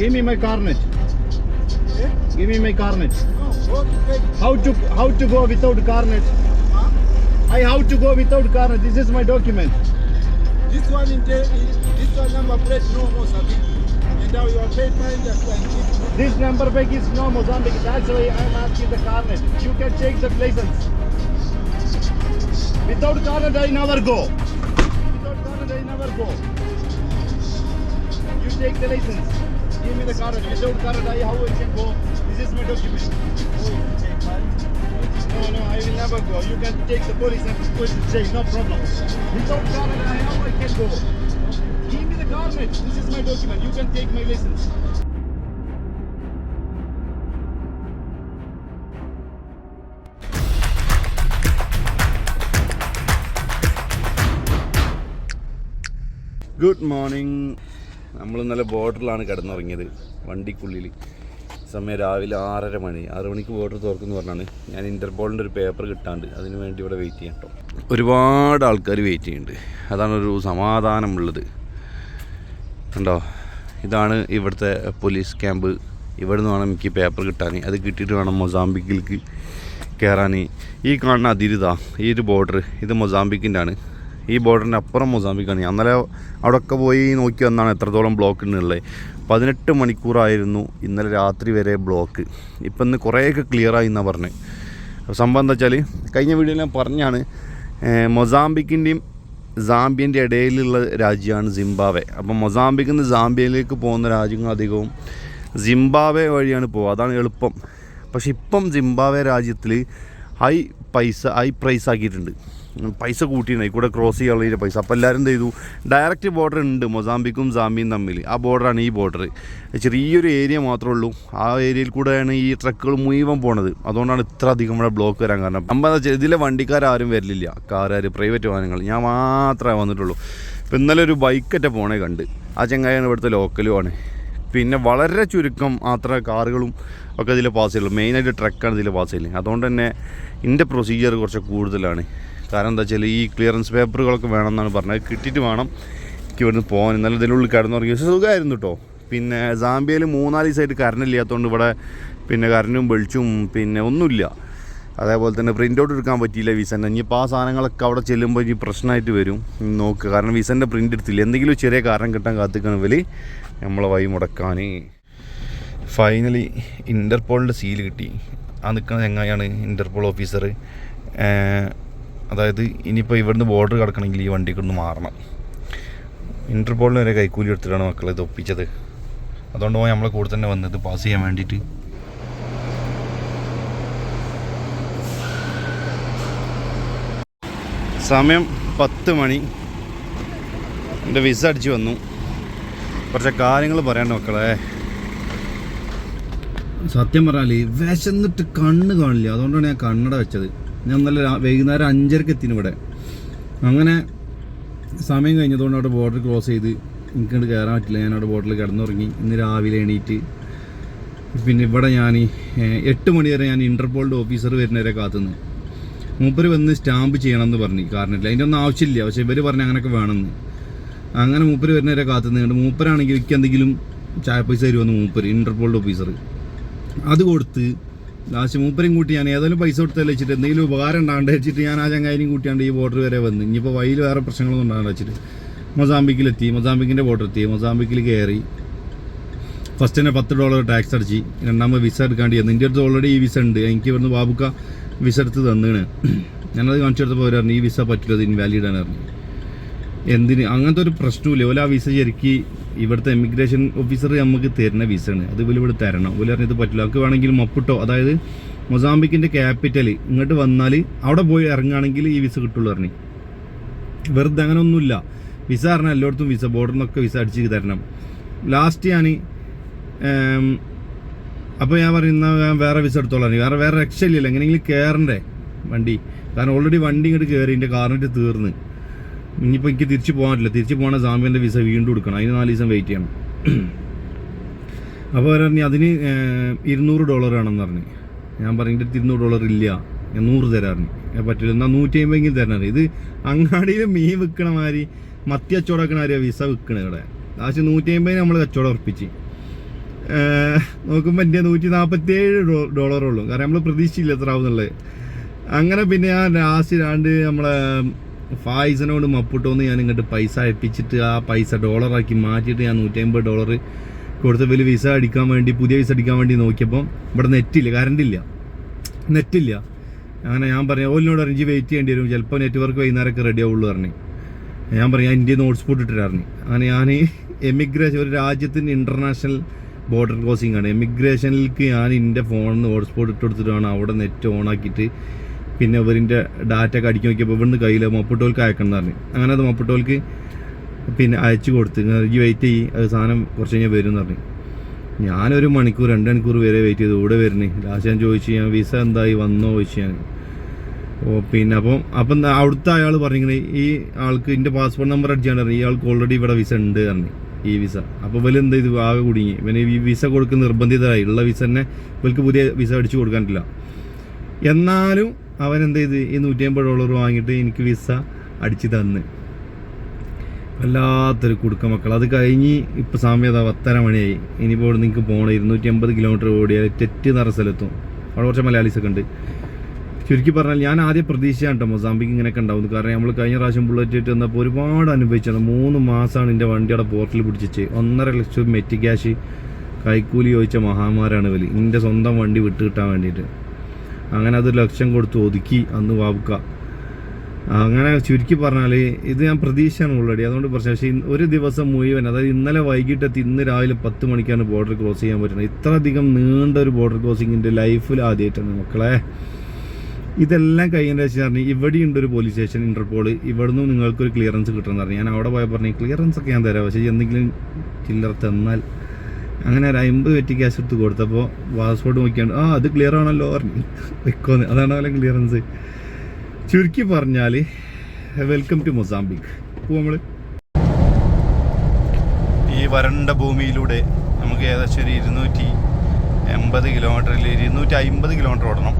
Give me my carnet. Eh? Give me my carnet. No. How to how to go without carnet? Huh? I how to go without carnet. This is my document. This one in the, this one number plate no Mozambique. And now your paper just like it. This number plate is no Mozambique. That's why I'm asking the carnet. You can take the license. Without carnet, I never go. Without carnet, I never go. You take the license give me the card. Get out card. I how I can go. This is my document. No, no, I will never go. You can take the police and go to jail. No problem. Without card, I how I can go. Give me the garment. This is my document. You can take my license. Good morning. നമ്മൾ ഇന്നലെ ബോർഡറിലാണ് കിടന്നുറങ്ങിയത് വണ്ടിക്കുള്ളിൽ സമയം രാവിലെ ആറര മണി. ആറ് മണിക്ക് border തുറക്കുന്നു പറഞ്ഞാണ് ഞാൻ ഇന്റർപോളിന്റെ ഒരു പേപ്പർ കിട്ടാണ്ട് അതിന് വേണ്ടി ഇവിടെ വെയിറ്റ് ചെയ്യാം കേട്ടോ ഒരുപാട് ആൾക്കാർ വെയിറ്റ് ചെയ്യുന്നുണ്ട്. അതാണ് ഒരു സമാധാനമുള്ളത്. കണ്ടോ? ഇതാണ് ഇവിടുത്തെ പോലീസ് ക്യാമ്പ്. ഇവിടെ നിന്ന് വേണം എനിക്ക് പേപ്പർ കിട്ടാൻ അത് കിട്ടിയിട്ട് വേണം മൊസാമ്പിക്കിലേക്ക് കയറാൻ ഈ കാണുന്ന അതിരിതാ ഈ ഒരു ബോർഡർ. ഇത് മൊസാമ്പിക്കിന്റെ ആണ് ഈ ബോർഡറിന്റെ അപ്പുറം മൊസാമ്പിക്കാണ് ഞാൻ അന്നലെ അവിടെയൊക്കെ പോയി നോക്കി വന്നാണ് എത്രത്തോളം ബ്ലോക്ക് ഉള്ളത് പതിനെട്ട് മണിക്കൂറായിരുന്നു ഇന്നലെ രാത്രി വരെ ബ്ലോക്ക് ഇപ്പം ഇന്ന് കുറേയൊക്കെ ക്ലിയറായി എന്നാണ് പറഞ്ഞത് സംഭവം എന്താ വെച്ചാൽ കഴിഞ്ഞ വീഡിയോയിൽ ഞാൻ പറഞ്ഞാണ് മൊസാമ്പിക്കിന്റെയും സാമ്പിയന്റെ ഇടയിലുള്ള രാജ്യമാണ് സിംബാവെ അപ്പം മൊസാമ്പിക്കിൽ നിന്ന് സാമ്പിയയിലേക്ക് പോകുന്ന രാജ്യങ്ങൾ അധികവും സിംബാവെ വഴിയാണ് പോകുക അതാണ് എളുപ്പം. പക്ഷേ ഇപ്പം സിംബാവെ രാജ്യത്തിൽ ഹൈ പൈസ ഹൈ പ്രൈസ് ആക്കിയിട്ടുണ്ട്. പൈസ കൂട്ടിയിട്ടുണ്ട് ഈ കൂടെ ക്രോസ് ചെയ്യാനുള്ള പൈസ. അപ്പോൾ എല്ലാവരും എന്ത് ചെയ്തു? ഡയറക്റ്റ് ബോർഡർ ഉണ്ട് മൊസാമ്പിക്കും സാമ്പിയും തമ്മിൽ. ആ ബോർഡറാണ് ഈ ബോർഡർ ചെറിയൊരു ഏരിയ മാത്രമേ ഉള്ളൂ. ആ ഏരിയയിൽ കൂടെയാണ് ഈ ട്രക്കുകൾ മുഴുവൻ പോണത്. അതുകൊണ്ടാണ് ഇത്ര അധികം ഇവിടെ ബ്ലോക്ക് വരാൻ കാരണം. നമ്മൾ എന്താ വെച്ചാൽ ഇതിലെ വണ്ടിക്കാരും വരില്ല. കാരാർ പ്രൈവറ്റ് വാഹനങ്ങൾ. ഞാൻ മാത്രമേ വന്നിട്ടുള്ളൂ. ഇപ്പം ഇന്നലെ ഒരു ബൈക്കറ്റ പോണേ കണ്ട്. ആ ചെങ്ങായാണ് ഇവിടുത്തെ ലോക്കലുമാണ് പിന്നെ വളരെ ചുരുക്കം അത്ര കാറുകളും ഒക്കെ ഇതിൽ പാസ് ചെയ്യുള്ളൂ. മെയിനായിട്ട് ട്രക്കാണ് ഇതിൽ പാസ് ചെയ്യുന്നത്. അതുകൊണ്ട് തന്നെ ഇതിന്റെ പ്രൊസീജിയർ കുറച്ച് കൂടുതലാണ്. കാരണം എന്താ വെച്ചാൽ ഈ ക്ലിയറൻസ് പേപ്പറുകളൊക്കെ വേണമെന്നാണ് പറഞ്ഞത്. കിട്ടിയിട്ട് വേണം എനിക്ക് ഇവിടുന്ന് പോകാൻ. ഇന്നലെ ഇതിനുള്ളിൽ കിടന്നുറങ്ങി. പക്ഷേ സുഖമായിരുന്നു കേട്ടോ പിന്നെ സാമ്പിയയിൽ മൂന്നാൽ ദിവസമായിട്ട് കറണ്ട് ഇല്ലാത്തതുകൊണ്ട് ഇവിടെ പിന്നെ കറണ്ടും വെളിച്ചും പിന്നെ ഒന്നുമില്ല. അതേപോലെ തന്നെ പ്രിന്റ് ഔട്ട് എടുക്കാൻ പറ്റിയില്ല വിസന്റെ ഇനിയിപ്പോൾ ആ സാധനങ്ങളൊക്കെ അവിടെ ചെല്ലുമ്പോൾ ഇനി പ്രശ്നമായിട്ട് വരും. നോക്കുക കാരണം വിസന്റെ പ്രിന്റ് എടുത്തില്ല. എന്തെങ്കിലും ചെറിയ കാരണം കിട്ടാൻ കാത്തിക്കണം വലി നമ്മളെ വൈ മുടക്കാൻ ഫൈനലി ഇന്റർപോളിന്റെ സീൽ കിട്ടി. ആ നിൽക്കുന്ന ചങ്ങായാണ് ഇന്റർപോൾ ഓഫീസർ അതായത് ഇനിയിപ്പോൾ ഇവിടുന്ന് ബോർഡർ കിടക്കണമെങ്കിൽ ഈ വണ്ടിക്ക് ഒന്ന് മാറണം. ഇന്റർപോളിന് വരെ കൈക്കൂലി എടുത്തിട്ടാണ് മക്കളെ ഇത് ഒപ്പിച്ചത്. അതുകൊണ്ട് പോയി നമ്മളെ കൂടെ തന്നെ വന്നത് പാസ് ചെയ്യാൻ വേണ്ടിയിട്ട്. സമയം പത്ത് മണി. എന്റെ വിസ അടിച്ച് വന്നു. കുറച്ച് കാര്യങ്ങൾ പറയാണ്ട് മക്കളെ. സത്യം പറഞ്ഞാൽ വിശന്നിട്ട് കണ്ണ് കാണില്ല. അതുകൊണ്ടാണ് ഞാൻ കണ്ണട വെച്ചത്. ഞാൻ നല്ല വൈകുന്നേരം അഞ്ചരക്ക് എത്തിന് ഇവിടെ. അങ്ങനെ സമയം കഴിഞ്ഞതുകൊണ്ട് അവിടെ ബോർഡർ ക്രോസ് ചെയ്ത് ഇങ്ങോട്ട് കയറാൻ പറ്റില്ല. ഞാൻ അവിടെ ബോർഡറിൽ കിടന്നുറങ്ങി. ഇന്ന് രാവിലെ എണീറ്റ് പിന്നെ ഇവിടെ ഞാൻ എട്ട് മണി വരെ ഞാൻ ഇന്റർപോളിന്റെ ഓഫീസർ വരുന്നവരെ കാത്തുനിന്ന് മൂപ്പര് വന്ന് സ്റ്റാമ്പ് ചെയ്യണം എന്ന് പറഞ്ഞു. കാരണമില്ല അതിന്റെ ഒന്നും ആവശ്യമില്ല. പക്ഷേ ഇവർ പറഞ്ഞ് അങ്ങനെയൊക്കെ വേണമെന്ന് അങ്ങനെ മൂപ്പര് വരുന്നവരെ കാത്തു നിന്നുണ്ട് മൂപ്പരാണെങ്കിൽ എനിക്ക് എന്തെങ്കിലും ചായ പൈസ തരുമെന്ന് മൂപ്പര് ഇന്റർപോളിന്റെ ഓഫീസർ അത് കൊടുത്ത് ലാസ്റ്റ് മൂപ്പരും കൂട്ടി ഞാൻ ഏതായാലും പൈസ കൊടുത്തല്ലേ വെച്ചിട്ട് എന്തെങ്കിലും ഉപകാരം ഉണ്ടാകണ്ട വെച്ചിട്ട് ഞാൻ ആ ചങ്ങാതിനും കൂട്ടിയാണ്ട് ഈ ബോർഡർ വരെ വന്ന്. ഇനിയിപ്പോൾ വഴിയിൽ വേറെ പ്രശ്നങ്ങളൊന്നും ഉണ്ടാകണ്ട വെച്ചിട്ട്. മൊസാമ്പിക്കിലെത്തി മൊസാമ്പിക്കിന്റെ ബോർഡർ എത്തി. മൊസാമ്പിക്കിൽ കയറി ഫസ്റ്റ് തന്നെ പത്ത് ഡോളർ ടാക്സ് അടിച്ച്. രണ്ടാമത് വിസ എടുക്കാണ്ടി വന്നു എന്റെ അടുത്ത് ഓൾറെഡി ഈ വിസ ഉണ്ട്. എനിക്ക് ഇവിടുന്ന് ബാബുക്ക വിസ എടുത്ത് തന്നാണ്. ഞാനത് കാണിച്ചു കൊടുത്തപ്പോൾ അവർ പറഞ്ഞു ഈ വിസ പറ്റില്ല അത് ഇൻവാലിഡ് ആണ് പറഞ്ഞു. എന്തിന്? അങ്ങനത്തെ ഒരു പ്രശ്നമില്ല ഓല ആ വിസ ശരിക്ക് ഇവിടുത്തെ എമിഗ്രേഷൻ ഓഫീസർ നമുക്ക് തരുന്ന വിസ ആണ്. അത് ഇവർ ഇവിടെ തരണം. ഇവർ അറിഞ്ഞത് പറ്റില്ല. അവർക്ക് വേണമെങ്കിൽ മപ്പുട്ടോ അതായത് മൊസാമ്പിക്കിന്റെ ക്യാപിറ്റൽ ഇങ്ങോട്ട് വന്നാൽ അവിടെ പോയി ഇറങ്ങുകയാണെങ്കിൽ ഈ വിസ കിട്ടുള്ളൂ പറഞ്ഞു. വെറുതെ അങ്ങനെ ഒന്നുമില്ല. വിസ പറഞ്ഞാൽ എല്ലായിടത്തും വിസ ബോർഡറിൽ നിന്നൊക്കെ വിസ അടിച്ച് തരണം. ലാസ്റ്റ് ഞാൻ അപ്പോൾ ഞാൻ പറയുന്ന വേറെ വിസ എടുത്തോളാം. വേറെ വേറെ രക്ഷയില്ലല്ലോ. എങ്ങനെയെങ്കിലും കയറണ്ടേ വണ്ടി. കാരണം ഓൾറെഡി വണ്ടി ഇങ്ങോട്ട് കയറി എന്റെ കാറിന്റെ തീർന്ന്. ഇനിയിപ്പോൾ എനിക്ക് തിരിച്ച് പോകാൻ പറ്റില്ല തിരിച്ച് പോകണ സാമ്പ്യന്റെ വിസ വീണ്ടും എടുക്കണം. അതിന് നാല് ദിവസം വെയിറ്റ് ചെയ്യണം. അപ്പോൾ അവർ പറഞ്ഞു അതിന് ഇരുന്നൂറ് ഡോളർ ആണെന്ന് പറഞ്ഞു. ഞാൻ പറഞ്ഞിട്ട് എനിക്ക് ഇരുന്നൂറ് ഡോളർ ഇല്ല. ഞാൻ നൂറ് തരാറിന് ഞാൻ പറ്റില്ല. എന്നാൽ നൂറ്റി അമ്പതെങ്കിലും തരണം ഇത് അങ്ങാടിയിൽ മീൻ വിൽക്കണ മാതിരി മത്തി കച്ചവടം ആക്കണ ആരെയാ വിസ വിൽക്കണ ഇവിടെ. ലാസ്റ്റ് നൂറ്റി അമ്പതിന് നമ്മൾ കച്ചവടം ഉറപ്പിച്ച്. നോക്കുമ്പോൾ എന്റെ നൂറ്റി നാൽപ്പത്തി ഏഴ് ഡോളറുള്ളൂ കാരണം നമ്മൾ പ്രതീക്ഷിച്ചില്ല എത്ര ആവുന്നുള്ളത്. അങ്ങനെ പിന്നെ ഞാൻ ലാസ്റ്റ് രണ്ട് നമ്മളെ ഫായിസനോട് മപ്പുട്ടോന്ന് ഞാൻ ഇങ്ങോട്ട് പൈസ അയപ്പിച്ചിട്ട് ആ പൈസ ഡോളറാക്കി മാറ്റിയിട്ട് ഞാൻ നൂറ്റമ്പത് ഡോളർ കൊടുത്ത വലിയ വിസ അടിക്കാൻ വേണ്ടി പുതിയ വിസ അടിക്കാൻ വേണ്ടി നോക്കിയപ്പോൾ ഇവിടെ നെറ്റില്ല കറണ്ട് ഇല്ല. നെറ്റില്ല അങ്ങനെ ഞാൻ പറഞ്ഞു ഓലിനോട് അറിഞ്ഞ് വെയിറ്റ് ചെയ്യേണ്ടി വരും. ചിലപ്പോൾ നെറ്റ്വർക്ക് വൈകുന്നേരമൊക്കെ റെഡി ആവുള്ളൂ പറഞ്ഞു. ഞാൻ പറഞ്ഞു ഞാൻ ഇന്ത്യയിൽ നിന്ന് ഹോട്ട്സ്പോട്ട് ഇട്ടിട്ടായിരുന്നു അങ്ങനെ ഞാൻ എമിഗ്രേഷൻ ഒരു രാജ്യത്തിന്റെ ഇന്റർനാഷണൽ ബോർഡർ ക്രോസിംഗ് ആണ്. എമിഗ്രേഷനിലേക്ക് ഞാൻ എന്റെ ഫോണിൽ നിന്ന് ഹോട്ട്സ്പോട്ട് ഇട്ട് കൊടുത്തിട്ടാണ് അവിടെ നെറ്റ് ഓൺ ആക്കിയിട്ട് പിന്നെ ഇവരിന്റെ ഡാറ്റ ഒക്കെ അടിക്കി നോക്കിയപ്പോൾ ഇവിടുന്ന് കയ്യിൽ മപ്പിട്ടോൽക്ക് അയക്കണം എന്ന് പറഞ്ഞു. അങ്ങനെ അത് മപ്പിട്ടോൽക്ക് പിന്നെ അയച്ചു കൊടുത്ത്. ഈ വെയിറ്റ് ചെയ്യും. അത് സാധനം കുറച്ച് കഴിഞ്ഞാൽ വരും എന്ന് പറഞ്ഞു. ഞാനൊരു മണിക്കൂർ രണ്ട് മണിക്കൂർ വരെ വെയിറ്റ് ചെയ്തു. ഇവിടെ വരുന്നേ? ലാസ്റ്റ് ഞാൻ ചോദിച്ചു. ഞാൻ വിസ എന്തായി? വന്നോ? ചോദിച്ചു ഞാൻ. ഓ പിന്നെ അപ്പം അപ്പം അവിടുത്തെ അയാൾ പറഞ്ഞിങ്ങനെ ഈ ആൾക്ക് എന്റെ പാസ്പോർട്ട് നമ്പർ അടിച്ചാണ് പറഞ്ഞു. ഈ ആൾക്ക് ഓൾറെഡി ഇവിടെ വിസ ഉണ്ട് പറഞ്ഞു. ഈ വിസ അപ്പോൾ വലിയ എന്ത് ഇത് ആകെ കുടുങ്ങി. ഇവന് ഈ വിസ കൊടുക്കുന്ന നിർബന്ധിതരായി. ഉള്ള വിസ തന്നെ ഇവർക്ക് പുതിയ വിസ അടിച്ചു കൊടുക്കാനില്ല. എന്നാലും അവൻ എന്ത് ചെയ്ത് ഈ നൂറ്റി അമ്പത് ഡോളർ വാങ്ങിയിട്ട് എനിക്ക് വിസ അടിച്ച് തന്ന്. വല്ലാത്തൊരു കുടുക്ക മക്കൾ അത് കഴിഞ്ഞ് ഇപ്പോൾ സമയത പത്തര മണിയായി. ഇനിയിപ്പോൾ ഇവിടെ നിങ്ങൾക്ക് പോകണം ഇരുന്നൂറ്റി അമ്പത് കിലോമീറ്റർ ഓടിയാൽ തെറ്റ് നിറ സ്ഥലത്തും. അവിടെ കുറച്ച് മലയാളീസൊക്കെ ഉണ്ട്. ചുരുക്കി പറഞ്ഞാൽ ഞാൻ ആദ്യം പ്രതീക്ഷയാണ് കേട്ടോ മൊസാമ്പിക്ക് ഇങ്ങനെയൊക്കെ ഉണ്ടാവും കാരണം നമ്മൾ കഴിഞ്ഞ പ്രാവശ്യം ബുള്ളറ്റ് ഇട്ട് വന്നപ്പോൾ ഒരുപാട് അനുഭവിച്ചത് മൂന്ന് മാസമാണ് എന്റെ വണ്ടി അവിടെ പോർട്ടിൽ പിടിച്ചിട്ട്. ഒന്നര ലക്ഷം മെറ്റി ക്യാഷ് കൈക്കൂലി ചോദിച്ച മഹാമാരാണ് വലി എന്റെ സ്വന്തം വണ്ടി വിട്ട് കിട്ടാൻ വേണ്ടിയിട്ട്. അങ്ങനെ അത് ലക്ഷ്യം കൊടുത്ത് ഒതുക്കി അന്ന് വാവുക. അങ്ങനെ ചുരുക്കി പറഞ്ഞാൽ ഇത് ഞാൻ പ്രതീക്ഷയാണ് ഓൾറെഡി അതുകൊണ്ട് പ്രശ്നം. പക്ഷേ ഒരു ദിവസം മുഴുവൻ അതായത് ഇന്നലെ വൈകിട്ടെത്തി ഇന്ന് രാവിലെ പത്ത് മണിക്കാണ് ബോർഡർ ക്രോസ് ചെയ്യാൻ പറ്റുന്നത്. ഇത്ര അധികം നീണ്ട ഒരു ബോർഡർ ക്രോസിങ്ങിന്റെ ലൈഫിൽ ആദ്യമായിട്ടാണ് മക്കളെ. ഇതെല്ലാം കഴിഞ്ഞതിന് ശേഷം പറഞ്ഞു ഇവിടെയുണ്ട് ഒരു പോലീസ് സ്റ്റേഷൻ ഇന്റർപോൾ ഇവിടുന്ന് നിങ്ങൾക്കൊരു ക്ലിയറൻസ് കിട്ടണമെന്ന് പറഞ്ഞു. ഞാൻ അവിടെ പോയി പറഞ്ഞു ക്ലിയറൻസ് ഒക്കെ ഞാൻ തരാം. പക്ഷേ എന്തെങ്കിലും ചില്ലർ തന്നാൽ അങ്ങനെ ഒരു അമ്പത് വെറ്റി ക്യാഷ് എടുത്ത് കൊടുത്തപ്പോൾ പാസ്പോർട്ട് നോക്കിയാണ് ആ അത് ക്ലിയർ ആണല്ലോ പറഞ്ഞു. വെക്കോന്ന്. അതാണ് പോലെ ക്ലിയറൻസ് ചുരുക്കി പറഞ്ഞാൽ വെൽക്കം ടു മൊസാംബിക് ഇപ്പോൾ നമ്മൾ ഈ വരണ്ട ഭൂമിയിലൂടെ നമുക്ക് ഏകദേശം ഒരു ഇരുന്നൂറ്റി എൺപത് കിലോമീറ്ററിൽ ഇരുന്നൂറ്റി അമ്പത് കിലോമീറ്റർ ഓടണം.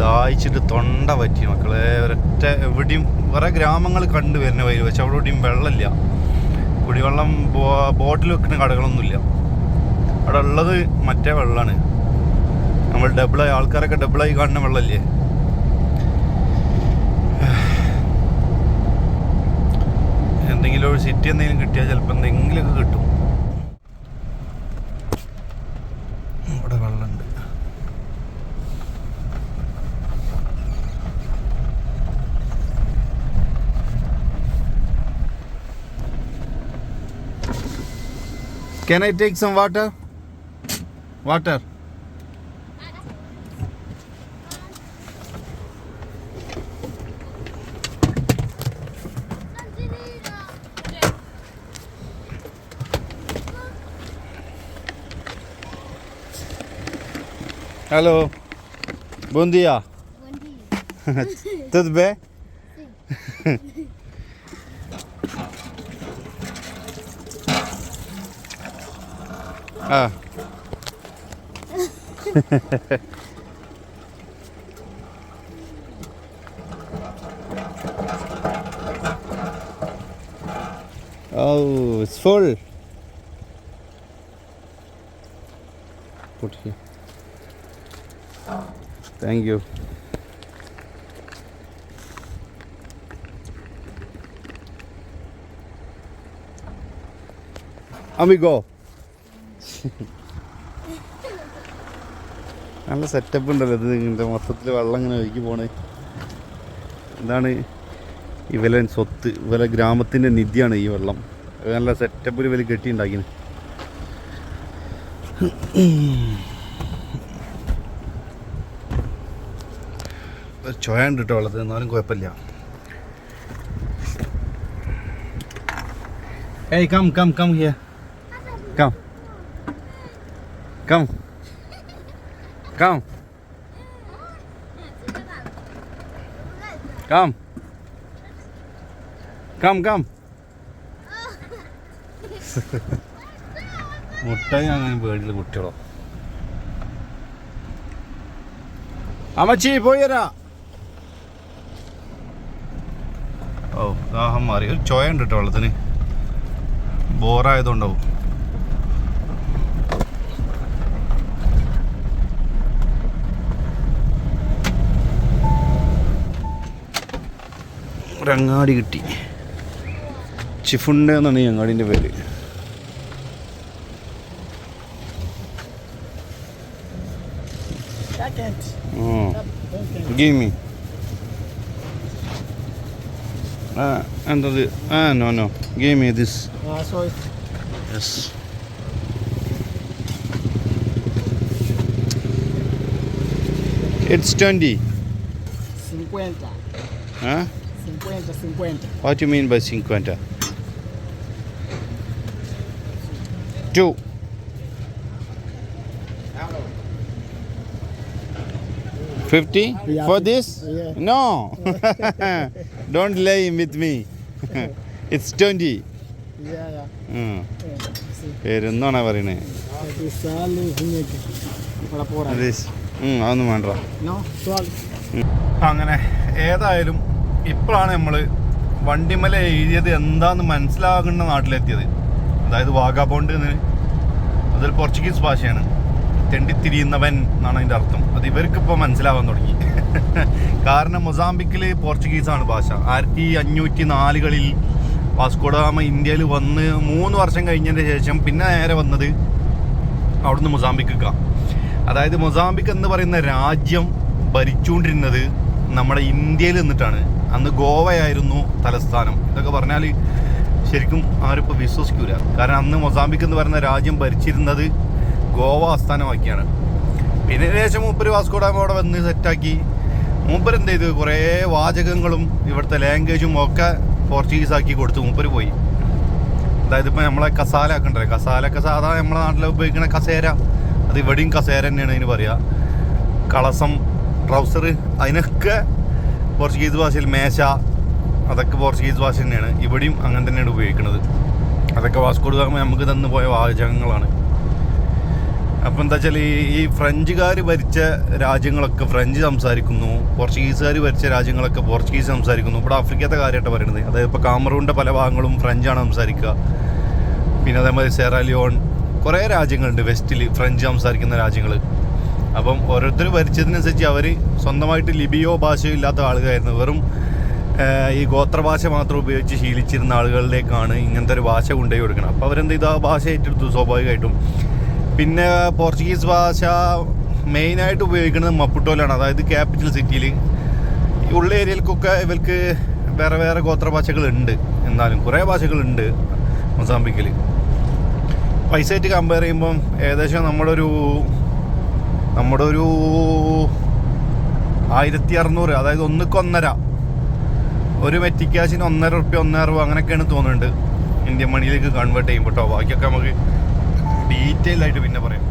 ദാഹിച്ചിട്ട് തൊണ്ട പറ്റി മക്കളെ. ഒരൊറ്റ എവിടെയും കുറേ ഗ്രാമങ്ങൾ കണ്ടു വരുന്ന വഴി പക്ഷെ അവിടെ എവിടെയും വെള്ളമില്ല. കുടിവെള്ളം ബോട്ടിൽ വെക്കുന്ന കടകളൊന്നുമില്ല. അവിടെ ഉള്ളത് മറ്റേ വെള്ളമാണ് നമ്മൾ ഡബിളായി ആൾക്കാരൊക്കെ ഡബിളായി കാണുന്ന വെള്ളമല്ലേ എന്തെങ്കിലും ഒരു സിറ്റി എന്തെങ്കിലും കിട്ടിയാൽ ചിലപ്പോൾ എന്തെങ്കിലുമൊക്കെ കിട്ടും. Can I take some water? Water. Hello. Bom dia. Bom dia. Tudo bem? Ah. oh, it's full. Put here. Thank you. Amigo. നല്ല സെറ്റപ്പ് ഉണ്ടല്ലോ ഇത്. ഇങ്ങനത്തെ മൊത്തത്തിൽ വെള്ളം ഇങ്ങനെ ഒഴുകി പോണേ. എന്താണ് ഇവലെ സ്വത്ത്. ഇവലെ ഗ്രാമത്തിന്റെ നിധിയാണ് ഈ വെള്ളം. അത് നല്ല സെറ്റപ്പിൽ ഇവർ കെട്ടി ഉണ്ടാക്കിന് ചൊയണ്ട് കേട്ടോ വെള്ളത്തിൽ എന്നാലും കുഴപ്പമില്ല. Hey come come come here Come. Come. Come. Come. Come, come. മുട്ടായി അങ്ങനെ വീട്ടിൽ കുട്ടികളോ അമ്മച്ചി പോയി ഓ ദാഹം മാറി ഒരു ചോയ ഉണ്ട് കേട്ടോ വെള്ളത്തിന് ബോറായതുകൊണ്ടാവും ഒരങ്ങാടി കിട്ടി. ചിഫുണ്ട എന്നാണ് ഈ അങ്ങാടിന്റെ പേര് ഗീമി ആ എന്തത്? ആ no no gimme this yes it's twenty 50. Huh? 50, 50. What do you mean by cinquenta? Two. Fifty Yeah, for this? yeah. No. Don't lay with me. it's twenty. Yeah, yeah. ഉം. yeah. See, പേരെന്താണാ പറയണേ അതൊന്നും വേണ്ട. അങ്ങനെ ഏതായാലും ഇപ്പോഴാണ് നമ്മൾ വണ്ടിമല എഴുതിയത് എന്താന്ന് മനസ്സിലാകുന്ന നാട്ടിലെത്തിയത്. അതായത് വാഗാബോണ്ട് എന്ന്. അതൊരു പോർച്ചുഗീസ് ഭാഷയാണ്. തെണ്ടിത്തിരിയുന്നവൻ എന്നാണ് അതിന്റെ അർത്ഥം. അത് ഇവർക്കിപ്പോൾ മനസ്സിലാവാൻ തുടങ്ങി. കാരണം മൊസാംബിക്കിൽ പോർച്ചുഗീസാണ് ഭാഷ. ആയിരത്തി അഞ്ഞൂറ്റി നാലുകളിൽ വാസ്കോഡാമ ഇന്ത്യയിൽ വന്ന് മൂന്ന് വർഷം കഴിഞ്ഞതിന് ശേഷം പിന്നെ നേരെ വന്നത് അവിടുന്ന് മൊസാംബിക്ക അതായത് മൊസാംബിക് എന്ന് പറയുന്ന രാജ്യം ഭരിച്ചുകൊണ്ടിരുന്നത് നമ്മുടെ ഇന്ത്യയിൽ നിന്നിട്ടാണ്. അന്ന് ഗോവയായിരുന്നു തലസ്ഥാനം. ഇതൊക്കെ പറഞ്ഞാൽ ശരിക്കും ആരും ഇപ്പോൾ വിശ്വസിക്കൂല. കാരണം അന്ന് മൊസാമ്പിക് എന്ന് പറയുന്ന രാജ്യം ഭരിച്ചിരുന്നത് ഗോവ ആസ്ഥാനമാക്കിയാണ്. പിന്നെ ശേഷം മൂപ്പര് വാസ്കോഡാമ അവിടെ വന്ന് സെറ്റാക്കി മൂപ്പര് എന്ത് ചെയ്തു? കുറേ വാചകങ്ങളും ഇവിടുത്തെ ലാംഗ്വേജും ഒക്കെ പോർച്ചുഗീസ് ആക്കി കൊടുത്തു മൂപ്പര് പോയി. അതായത് ഇപ്പോൾ നമ്മളെ കസാല ആക്കണ്ടേ? കസാല കസാലൊക്കെ സാധാ നമ്മളെ നാട്ടിൽ ഉപയോഗിക്കുന്ന കസേര. അത് ഇവിടെയും കസേര തന്നെയാണ് അതിന് പറയുക കളസം ട്രൗസർ അതിനൊക്കെ പോർച്ചുഗീസ് ഭാഷയിൽ മേശ അതൊക്കെ പോർച്ചുഗീസ് ഭാഷ തന്നെയാണ്. ഇവിടെയും അങ്ങനെ തന്നെയാണ് ഉപയോഗിക്കുന്നത്. അതൊക്കെ വാസ്കോഡ് ഗാമ നമുക്ക് തന്നു പോയ വാചകങ്ങളാണ്. അപ്പം എന്താ വെച്ചാൽ ഈ ഫ്രഞ്ചുകാർ ഭരിച്ച രാജ്യങ്ങളൊക്കെ ഫ്രഞ്ച് സംസാരിക്കുന്നു പോർച്ചുഗീസുകാർ ഭരിച്ച രാജ്യങ്ങളൊക്കെ പോർച്ചുഗീസ് സംസാരിക്കുന്നു. ഇവിടെ ആഫ്രിക്കത്തെ കാര്യമായിട്ട് പറയുന്നത് അതായത് ഇപ്പോൾ കാമറൂണിന്റെ പല ഭാഗങ്ങളും ഫ്രഞ്ചാണ് സംസാരിക്കുക. പിന്നെ അതേമാതിരി സെറാലിയോൺ കുറേ രാജ്യങ്ങളുണ്ട് വെസ്റ്റിൽ ഫ്രഞ്ച് സംസാരിക്കുന്ന രാജ്യങ്ങൾ അപ്പം ഓരോരുത്തർ ഭരിച്ചതിനനുസരിച്ച് അവർ സ്വന്തമായിട്ട് ലിപിയോ ഭാഷയോ ഇല്ലാത്ത ആളുകളായിരുന്നു. വെറും ഈ ഗോത്രഭാഷ മാത്രം ഉപയോഗിച്ച് ശീലിച്ചിരുന്ന ആളുകളിലേക്കാണ് ഇങ്ങനത്തെ ഒരു ഭാഷ കൊണ്ടുപോയി കൊടുക്കണം അപ്പോൾ അവരെന്ത് ചെയ്തു? ആ ഭാഷ ഏറ്റെടുത്തു സ്വാഭാവികമായിട്ടും. പിന്നെ പോർച്ചുഗീസ് ഭാഷ മെയിനായിട്ട് ഉപയോഗിക്കുന്നത് മപ്പുട്ടോയിലാണ് അതായത് ക്യാപിറ്റൽ സിറ്റിയിൽ ഉള്ള ഏരിയയിൽക്കൊക്കെ ഇവർക്ക് വേറെ വേറെ ഗോത്രഭാഷകളുണ്ട്. എന്നാലും കുറേ ഭാഷകളുണ്ട് മൊസാമ്പിക്കിൽ പൈസ ആയിട്ട് കമ്പയർ ചെയ്യുമ്പം ഏകദേശം നമ്മുടെ ഒരു നമ്മുടെ ഒരു ആയിരത്തി അറുന്നൂറ് അതായത് ഒന്നൊന്നര ഒരു മെറ്റിക് ക്യാഷിന് ഒന്നര റുപ്യ ഒന്നര രൂപ അങ്ങനെയൊക്കെയാണ് തോന്നുന്നുണ്ട്. ഇന്ത്യൻ മണിയിലേക്ക് കൺവേർട്ട് ചെയ്യുമ്പോൾ കേട്ടോ ബാക്കിയൊക്കെ നമുക്ക് ഡീറ്റെയിൽ ആയിട്ട് പിന്നെ പറയാം.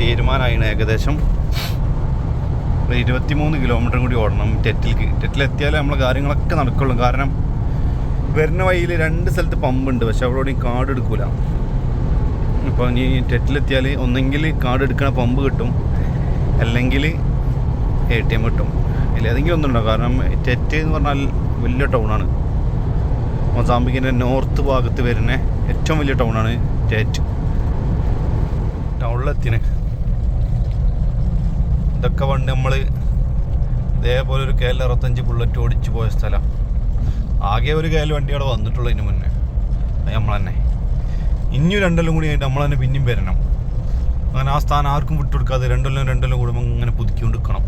തീരുമാനമായിന് ഏകദേശം. ഒരു ഇരുപത്തിമൂന്ന് കിലോമീറ്റർ കൂടി ഓടണം ടെറ്റിലേക്ക് ടെറ്റിൽ എത്തിയാലേ നമ്മളെ കാര്യങ്ങളൊക്കെ നടക്കുള്ളൂ. കാരണം വരുന്ന വഴിയിൽ രണ്ട് സ്ഥലത്ത് പമ്പുണ്ട്. പക്ഷെ അവിടെ കാർഡ് എടുക്കൂല. അപ്പോൾ ഇനി ടെറ്റിലെത്തിയാൽ ഒന്നെങ്കിൽ കാർഡ് എടുക്കണ പമ്പ് കിട്ടും. അല്ലെങ്കിൽ എ ടി എം കിട്ടും. ഏതെങ്കിലും ഒന്നുണ്ടോ കാരണം ടെറ്റ് എന്ന് പറഞ്ഞാൽ വലിയ ടൗണാണ് മൊസാമ്പിക്കിന്റെ നോർത്ത് ഭാഗത്ത് വരുന്ന ഏറ്റവും വലിയ ടൗണാണ് ടെറ്റ് ടൗണിലെത്തിന്. ഇതൊക്കെ പണ്ട് നമ്മൾ ഇതേപോലെ ഒരു കെ അറുപത്തഞ്ച് ബുള്ളറ്റ് ഓടിച്ചു പോയ സ്ഥലം. ആകെ ഒരു കെ വണ്ടി അവിടെ വന്നിട്ടുള്ളൂ ഇതിന് മുന്നേ. അത് നമ്മൾ തന്നെ ഇനിയും രണ്ടെല്ലാം കൂടി ആയിട്ട് നമ്മൾ തന്നെ പിന്നെയും വരണം. അങ്ങനെ ആ സ്ഥാനം ആർക്കും വിട്ടുകൊടുക്കാതെ രണ്ടെല്ലാം രണ്ടെല്ലാം കൂടുമ്പോൾ ഇങ്ങനെ പുതുക്കിക്കൊണ്ടിരിക്കണം.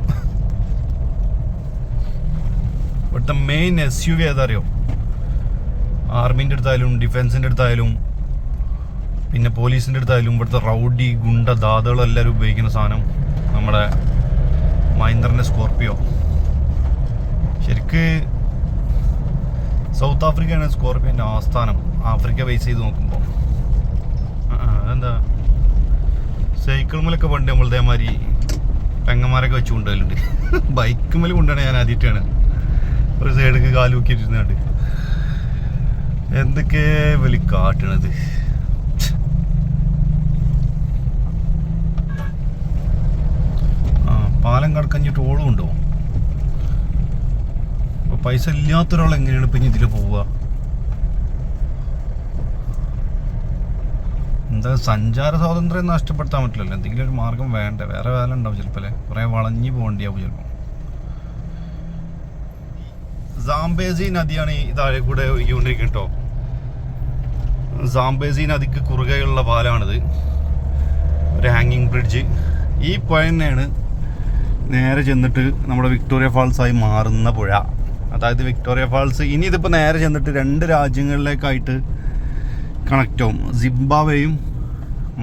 ഇവിടുത്തെ മെയിൻ എസ് യു വി ഏതറിയോ? ആർമീന്റെ അടുത്തായാലും ഡിഫൻസിന്റെ അടുത്തായാലും പിന്നെ പോലീസിന്റെ അടുത്തായാലും ഇവിടുത്തെ റൗഡി ഗുണ്ട ദാതകളും എല്ലാവരും ഉപയോഗിക്കുന്ന സാധനം നമ്മുടെ മഹീന്ദ്രന്റെ സ്കോർപ്പിയോ ശരിക്ക് സൗത്ത് ആഫ്രിക്കയാണ് സ്കോർപ്പിയോന്റെ ആസ്ഥാനം. ആഫ്രിക്ക ബേസ് ചെയ്ത് നോക്കുമ്പോൾ അതെന്താ സൈക്കിളുമലൊക്കെ പണ്ട് നമ്മൾ ഇതേമാതിരി പെങ്ങന്മാരൊക്കെ വെച്ച് കൊണ്ടുപോകലുണ്ട് മേലെ കൊണ്ടാണ് ഞാൻ ആദ്യമായിട്ടാണ്. ഒരു സൈഡിലേക്ക് കാൽ നോക്കിയിട്ടിരുന്നാണ്ട് എന്തൊക്കെ വലി കാട്ടണത്. ആ പാലം കടക്കഞ്ഞ് ടോളും ഉണ്ടോ പൈസ ഇല്ലാത്തൊരാൾ എങ്ങനെയാണ് ഇപ്പൊ ഇനി ഇതിൽ പോവുക? എന്താ സഞ്ചാര സ്വാതന്ത്ര്യം നഷ്ടപ്പെടുത്താൻ പറ്റില്ലല്ലോ. എന്തെങ്കിലും ഒരു മാർഗം വേണ്ട? വേറെ വേല ഉണ്ടാവും ചിലപ്പോൾ അല്ലേ? കുറേ വളഞ്ഞു പോകേണ്ടിയാവും ചിലപ്പോൾ സാംബേസി നദിയാണ് ഈ താഴെ കൂടെ ഒഴുകിക്കൊണ്ടിരിക്കുന്നത് കേട്ടോ സാംബേസി നദിക്ക് കുറുകെയുള്ള പാലാണിത്. ഒരു ഹാങ്ങിങ് ബ്രിഡ്ജ് ഈ പുഴ തന്നെയാണ് നേരെ ചെന്നിട്ട് നമ്മുടെ വിക്ടോറിയ ഫാൾസ് ആയി മാറുന്ന പുഴ. അതായത് വിക്ടോറിയ ഫാൾസ്. ഇനി ഇതിപ്പോൾ നേരെ ചെന്നിട്ട് രണ്ട് രാജ്യങ്ങളിലേക്കായിട്ട് കണക്റ്റ് ആവും. സിംബാവയും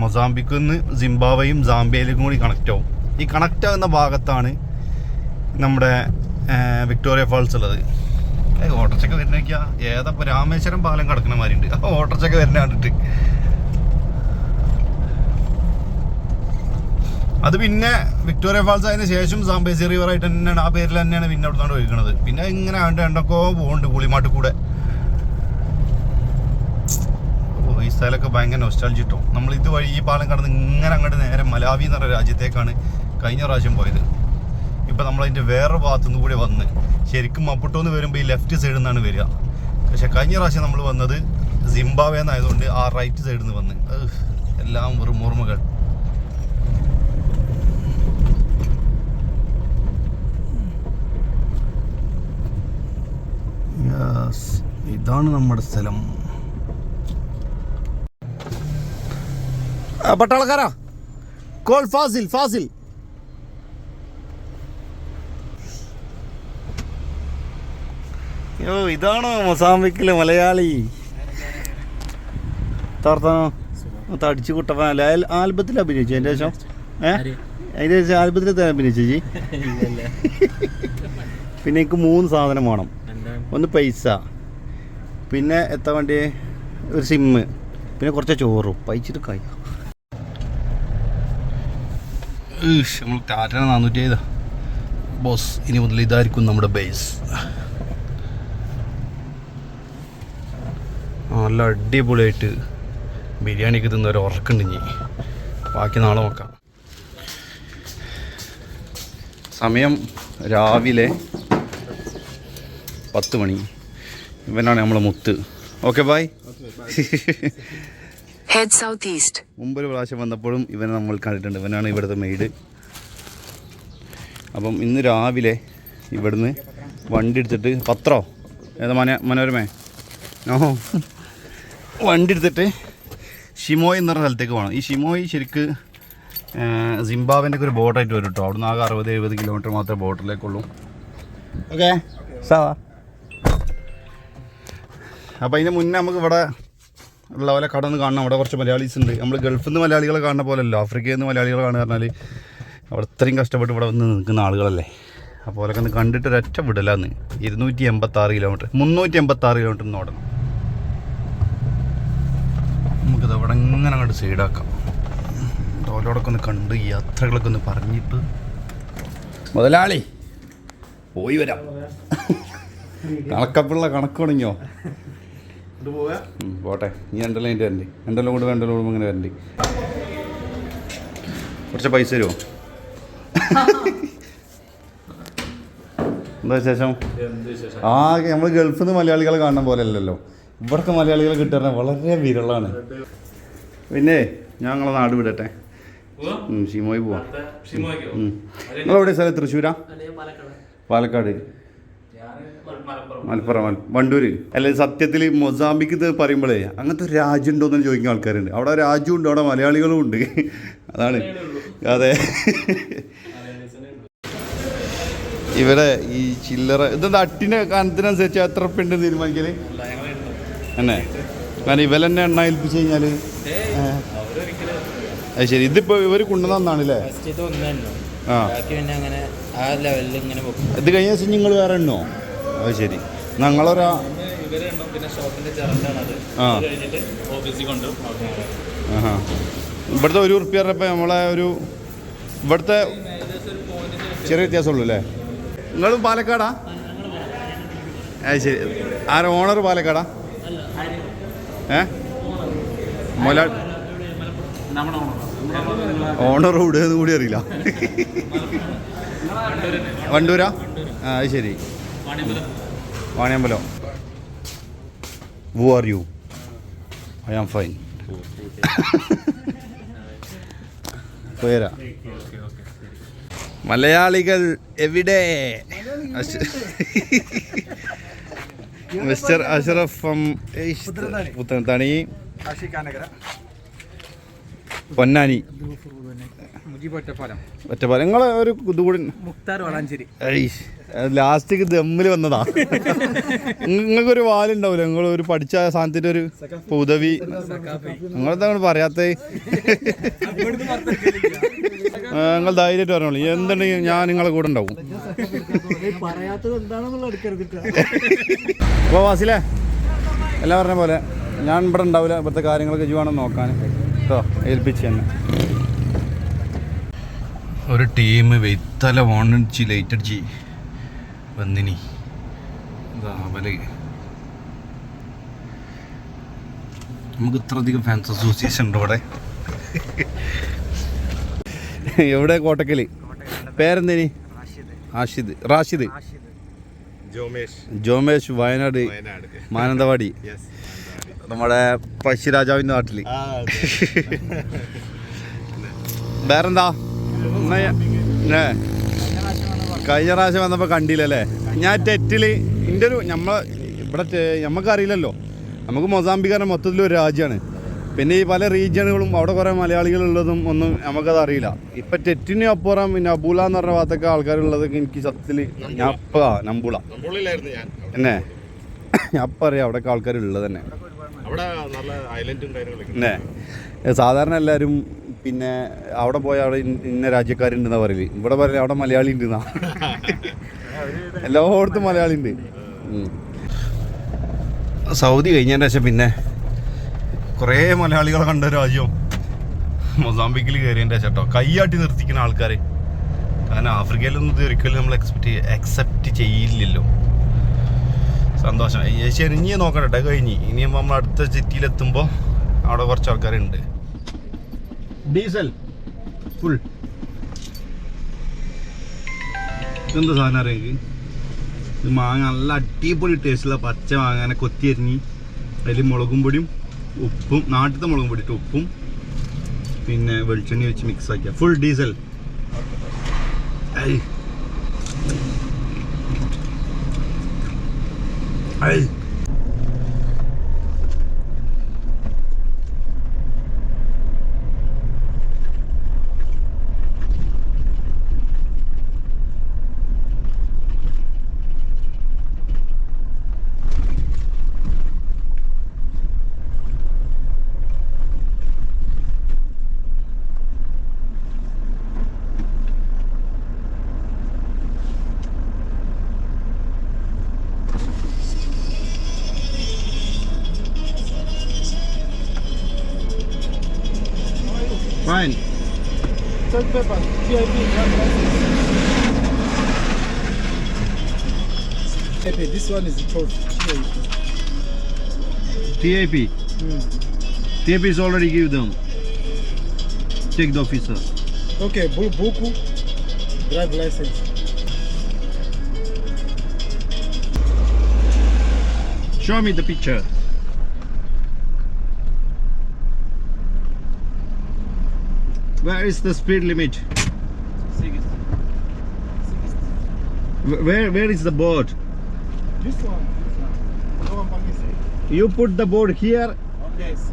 മൊസാംബിക്കിൽ നിന്ന് സിംബാവയും സാംബിയയിലേക്കും കൂടി കണക്റ്റ് ആവും. ഈ കണക്റ്റ് ആകുന്ന ഭാഗത്താണ് നമ്മുടെ വിക്ടോറിയ ഫാൾസ് ഉള്ളത്. ഓട്ടർച്ചൊക്കെ വരുന്നേക്കാ ഏതപ്പോൾ രാമേശ്വരം പാലം കടക്കുന്ന മാതിരിയുണ്ട്. ആ ഓട്ടർച്ചൊക്കെ വരുന്ന കണ്ടിട്ട്. അത് പിന്നെ വിക്ടോറിയ ഫാൾസ് അതിന് ശേഷം സാമ്പേസി റിവർ ആയിട്ട് തന്നെയാണ് ആ പേരിൽ തന്നെയാണ് പിന്നെ അവിടെ നിന്നാണ് ഒഴുകണത്. പിന്നെ ഇങ്ങനെ ആണ്ട് എന്തൊക്കെയോ പോകുന്നുണ്ട് പുളിമാട്ട് കൂടെ ഓ ഈ സ്ഥലമൊക്കെ ഭയങ്കര നൊസ്റ്റാൾജി കിട്ടും നമ്മൾ ഇതുവഴി ഈ പാലം കടന്ന് ഇങ്ങനെ അങ്ങോട്ട് നേരെ മലാവി എന്ന് പറയുന്ന രാജ്യത്തേക്കാണ് കഴിഞ്ഞ പ്രാവശ്യം പോയത്. ഇപ്പം നമ്മളതിന്റെ വേറെ ഭാഗത്തുനിന്ന് കൂടി വന്ന് ശരിക്കും മപ്പുട്ടോന്ന് വരുമ്പോൾ ഈ ലെഫ്റ്റ് സൈഡിൽ നിന്നാണ് വരിക. പക്ഷേ കഴിഞ്ഞ പ്രാവശ്യം നമ്മൾ വന്നത് സിംബാവേ എന്നായതുകൊണ്ട് ആ റൈറ്റ് സൈഡിൽ നിന്ന് വന്ന്. എല്ലാം വെറും ഓർമ്മകൾ. ഇതാണ് നമ്മുടെ സ്ഥലം. പട്ടാളക്കാരാ? കോൾ ഫാസിൽ ഫാസിൽ. യോ ഇതാണോ മൊസാമ്പിക്കിലെ മലയാളി? തർത്താനോ തടിച്ചു കുട്ടപ്പ ആൽബത്തിൽ അഭിനയിച്ചു എന്റെ ശേഷം? ഏഹ് അതിന്റെ ശേഷം ആൽബത്തിൽ അഭിനയിച്ചു ചേച്ചി പിന്നെ എനിക്ക് മൂന്ന് സാധനം വേണം. ഒന്ന് പൈസ. പിന്നെ എത്ര വേണ്ടി ഒരു സിമ്മ്. പിന്നെ കുറച്ച് ചോറും. പൈച്ചിട്ട് കായ നമ്മൾ ടാറ്റ നാനൂറ്റി ഏതാ ബോസ് ഇനി മുതൽ ഇതായിരിക്കും നമ്മുടെ ബേസ് നല്ല അടിപൊളിയായിട്ട് ബിരിയാണിയൊക്കെ തിന്ന ഒരു ഉറക്കുണ്ട് ഇനി. ബാക്കി നാളെ നോക്കാം. സമയം രാവിലെ പത്ത് മണി. ഇവനാണ് നമ്മളെ മുത്ത്. Okay bye Head southeast. മുമ്പൊരു പ്രാവശ്യം വന്നപ്പോഴും ഇവനെ നമ്മൾ കണ്ടിട്ടുണ്ട്. ഇവനാണ് ഇവിടുത്തെ മെയ്ഡ് അപ്പം ഇന്ന് രാവിലെ ഇവിടുന്ന് വണ്ടി എടുത്തിട്ട് പത്രോ? ഏതാ മന മനോരമേ? ഓ വണ്ടി എടുത്തിട്ട് ഷിമോയ് എന്ന് പറഞ്ഞ സ്ഥലത്തേക്ക് പോകണം. ഈ ഷിമോയ് ശരിക്ക് സിംബാബിന്റെ ഒക്കെ ഒരു ബോട്ടായിട്ട് വരും കേട്ടോ അവിടുന്ന് ആകെ അറുപത് എഴുപത് കിലോമീറ്റർ മാത്രമേ ബോട്ടിലേക്കുള്ളൂ ഓക്കെ സാവാ. അപ്പോൾ അതിന് മുന്നേ നമുക്ക് ഇവിടെ ഉള്ള പോലെ കടന്ന് കാണണം. അവിടെ കുറച്ച് മലയാളീസ് ഉണ്ട്. നമ്മൾ ഗൾഫിൽ നിന്ന് മലയാളികളെ കാണുന്ന പോലല്ല ആഫ്രിക്കയിൽ നിന്ന് മലയാളികളെ കാണുക പറഞ്ഞാൽ അവിടെ ഇത്രയും കഷ്ടപ്പെട്ട് ഇവിടെ വന്ന് നിൽക്കുന്ന ആളുകളല്ലേ? അപ്പോൾ അവരൊക്കെ ഒന്ന് കണ്ടിട്ട് ഒരൊറ്റ വിടലാന്ന്. ഇരുന്നൂറ്റി എൺപത്താറ് കിലോമീറ്റർ. മുന്നൂറ്റി എൺപത്താറ് കിലോമീറ്റർ നിന്ന് ഓടണം. നമുക്കിത് അവിടെ ഇങ്ങനെ അങ്ങോട്ട് സൈഡാക്കാം. ഓരോടൊക്കെ ഒന്ന് കണ്ട് യാത്രകളൊക്കെ ഒന്ന് പറഞ്ഞിട്ട് മുതലാളി പോയി വരാം. കണക്കപ്പുള്ള കണക്ക് തുടങ്ങിയോ പോട്ടെ. നീ രണ്ടെല്ലാം അതിന്റെ വരണ്ടി. രണ്ടെല്ലാം കൂടെ രണ്ടെല്ലാം കൂടുമ്പോൾ ഇങ്ങനെ വരണ്ടി. കുറച്ച് പൈസ തരുമോ എന്താ വിശേഷം? ആകെ നമ്മൾ ഗൾഫിൽ നിന്ന് മലയാളികളെ കാണുന്ന പോലെ അല്ലല്ലോ ഇവിടുത്തെ മലയാളികളെ കിട്ടുന്ന വളരെ വിരളാണ്. പിന്നെ ഞാൻ നിങ്ങളെ നാട് വിടട്ടെ. ഷിമോയി പോവാം. നിങ്ങളെവിടെ സ്ഥലം? തൃശ്ശൂരാ? പാലക്കാട്. മലപ്പുറം. മല- വണ്ടൂര്. അല്ല സത്യത്തിൽ മൊസാമ്പിക്ക് ഇത് പറയുമ്പോഴേ അങ്ങനത്തെ ഒരു രാജ്യം ഉണ്ടോന്ന് ചോദിക്കുന്ന ആൾക്കാരുണ്ട്. അവിടെ രാജ്യം ഉണ്ട് അവിടെ മലയാളികളും ഉണ്ട്. അതാണ്. അതെ. ഇവിടെ ഈ ചില്ലറ ഇതെന്താ അട്ടിന്റെ കാനത്തിനനുസരിച്ച് എത്ര പെണ്ട് തീരുമാനിക്കൽ? തന്നെ കാരണം ഇവലെന്നെ എണ്ണ ഏൽപ്പിച്ച് കഴിഞ്ഞാൽ അത് ശരി. ഇതിപ്പോ ഇവർ കൊണ്ടുവന്നാണല്ലേ ആ. ഇത് കഴിഞ്ഞ ദിവസം നിങ്ങൾ വേറെ എണ്ണോ? അത് ശരി. ഞങ്ങളൊരാ ഇവിടുത്തെ ഒരു ഉറുപ്പ്യ പറഞ്ഞപ്പോൾ നമ്മളെ ഒരു ഇവിടുത്തെ ചെറിയ വ്യത്യാസമുള്ളൂ അല്ലേ? നിങ്ങൾ പാലക്കാടാ? അത് ശരി. ആരാ? ഓണർ പാലക്കാടാ? ഏ? മൊല ഓണർ ഇവിടെ കൂടി അറിയില്ല. വണ്ടൂരാ? ആ അത് ശരി. Vaniyambalam. Who are you I am fine പോരാ. മലയാളികൾ എവിടെ? മിസ്റ്റർ അഷറഫ് പുത്തനത്താണി പൊന്നാനി. ഒറ്റപ്പാലം. നിങ്ങളെ ഒരു ഇതുകൂടി മുക്താർ വളാഞ്ചേരി. ലാസ്റ്റ് ദമ്മിൽ വന്നതാ. നിങ്ങൾക്കൊരു വാലുണ്ടാവില്ല നിങ്ങൾ ഒരു പഠിച്ച സാധനത്തിന്റെ ഒരു ഉദവി നിങ്ങളെന്താ പറയാത്ത? നിങ്ങൾ ധൈര്യമായിട്ട് പറഞ്ഞോളൂ. എന്തുണ്ടെങ്കിൽ ഞാൻ നിങ്ങളെ കൂടെ ഉണ്ടാവും. പറയാത്തത് എന്താണെന്നുള്ള എടുക്കരുത് അപ്പോൾ വാസിലേ എല്ലാം പറഞ്ഞ പോലെ ഞാൻ ഇവിടെ ഉണ്ടാവില്ല. ഇവിടുത്തെ കാര്യങ്ങളൊക്കെ ചെയ്യുവാണെന്ന് നോക്കാൻ. കേട്ടോ ഏൽപ്പിച്ച് തന്നെ. ഒരു ടീം വെയ്ത്തല ഓണടിച്ച് ലൈറ്റ് അടിച്ച് വന്നിനി. അവൽ. നമുക്ക് ഇത്രയധികം ഫാൻസ് അസോസിയേഷൻ ഉണ്ട് ഇവിടെ. എവിടെ? കോട്ടക്കലി. പേരെന്തേനി? ആഷിദ് റാഷിദ്. ജോമേഷ്. വയനാട്. മാനന്തവാടി. നമ്മുടെ പശുരാജാവിന്റെ നാട്ടിൽ വേറെന്താ? ഏ കഴിഞ്ഞ പ്രാവശ്യം വന്നപ്പോൾ കണ്ടില്ലല്ലേ? ഞാൻ ടെറ്റിൽ എന്റെ ഒരു നമ്മൾ ഇവിടെ നമുക്കറിയില്ലല്ലോ നമുക്ക് മൊസാംബിക്കാരെ മൊത്തത്തിൽ ഒരു രാജ്യമാണ് പിന്നെ ഈ പല റീജിയണുകളും അവിടെ കുറേ മലയാളികളുള്ളതും ഒന്നും നമുക്കത് അറിയില്ല. ഇപ്പം ടെറ്റിന് അപ്പുറം പിന്നെ അബൂല എന്ന് പറഞ്ഞ ഭാഗത്തൊക്കെ ആൾക്കാരുള്ളതൊക്കെ എനിക്ക് സത്യത്തിൽ ഞാൻ ഇപ്പം നമ്പൂള എന്നെ? ഞാൻ അപ്പം അറിയാം അവിടെയൊക്കെ ആൾക്കാരുള്ളത് തന്നെ. സാധാരണ എല്ലാവരും പിന്നെ അവിടെ പോയ അവിടെ ഇന്ന- രാജ്യക്കാരുണ്ടെന്നാ പറയൽ. ഇവിടെ പറയൽ അവിടെ മലയാളി ഉണ്ടെന്നാ എല്ലായിടത്തും മലയാളി ഉണ്ട് സൗദി കഴിഞ്ഞതിന് ശേഷം പിന്നെ കുറേ മലയാളികളെ കണ്ട രാജ്യം മൊസാമ്പിക്കിൽ കയറിയതിന്റെ ശേഷം കേട്ടോ കൈയാട്ടി നിർത്തിക്കുന്ന ആൾക്കാർ കാരണം ആഫ്രിക്കയിലൊന്നും ഇത് ഒരിക്കലും നമ്മൾ എക്സ്പെക്ട് അക്സെപ്റ്റ് ചെയ്യില്ലല്ലോ. സന്തോഷം. ശരി ഇനി നോക്കട്ടെ കഴിഞ്ഞ്. ഇനി നമ്മൾ അടുത്ത സിറ്റിയിലെത്തുമ്പോൾ അവിടെ കുറച്ച് ആൾക്കാരുണ്ട്. ഡീസൽ. ഫുൾ. എന്ത് സാധനം അറിയാം ഇത്? മാങ്ങ നല്ല അടിപൊളി ടേസ്റ്റുള്ള പച്ച മാങ്ങനെ കൊത്തി അരിഞ്ഞ് അതിൽ മുളകും പൊടിയും ഉപ്പും നാട്ടിലത്തെ മുളകും പൊടി ഇട്ട് ഉപ്പും പിന്നെ വെളിച്ചെണ്ണ വെച്ച് മിക്സ് ആക്കിയ. ഫുൾ ഡീസൽ ഐ. ഐ. Salt pepper, TIP, drive license. Okay, this one is the top TIP. TIP. TIP hmm. is already give them. Take the officer. Okay, Bu- Buku, drive license. Show me the picture. Where is the speed limit? Wh- Where where is the board? This one, this one. No one. You put the board here. Yes.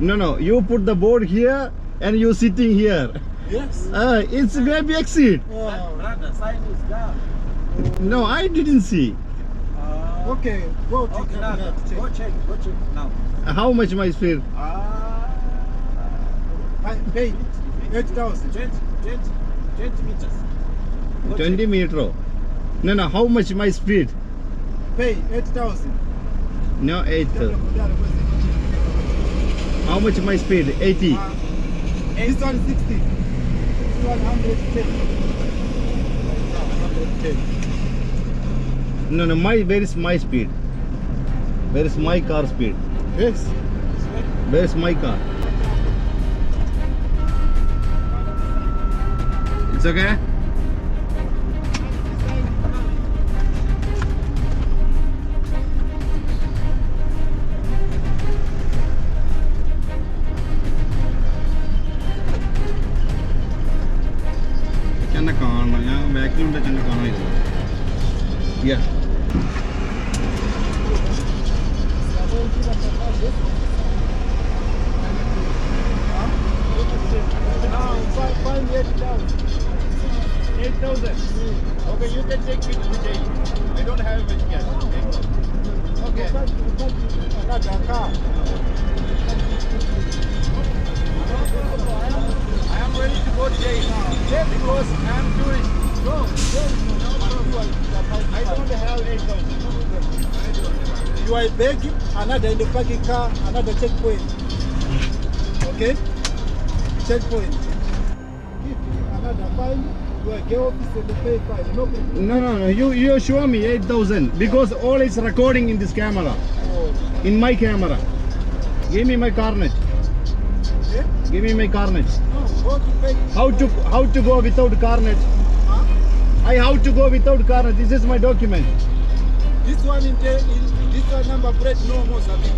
No no, you put the board here and you sitting here. Yes. Ah, it's maybe exit. Brother, sign is down. No, I didn't see. Okay, go check. Okay, check. check, go check now. How much my speed? I pay 8,000. 20, 20, 20 meters. 20 meter. No no, how much my speed? Pay 8,000. No, 8. How much my speed? 80. Uh, this one 60. This one 110. 110. No, no, my where is my speed? Where is my car speed? Yes. Where is my car? It's okay? I You are begging another in the parking car, another checkpoint. Okay? Checkpoint. Keep another fine. No, no, no. You you show me eight thousand because all is recording in this camera in my camera. Give me my carnet. Yeah? Give me my carnet. Oh, no, to. How to how to go without carnet? Huh? I how to go without carnet. This is my document. This one in, the, in this one number plate no Mozambique.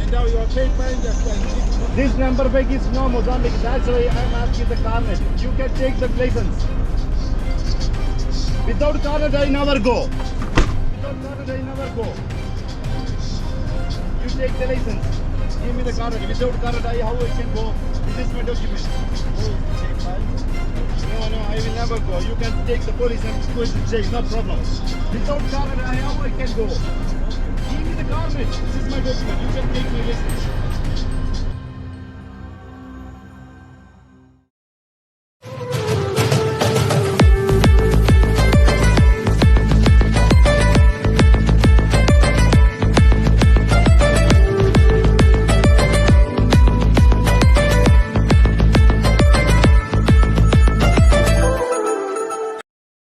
And now you are fine just like this. This number bag is no Mozambique. That's why I'm asking the carnet. You can take the license. Without carnet, I never go. Without carnet, I never go. Take the license. Give me the carnet. Without carnet, I how I can go? This is my document. No, no, I will never go. You can take the police and go to jail. No problem. Without carnet, I how I can go? Give me the carnet. This is my document. You can take my license.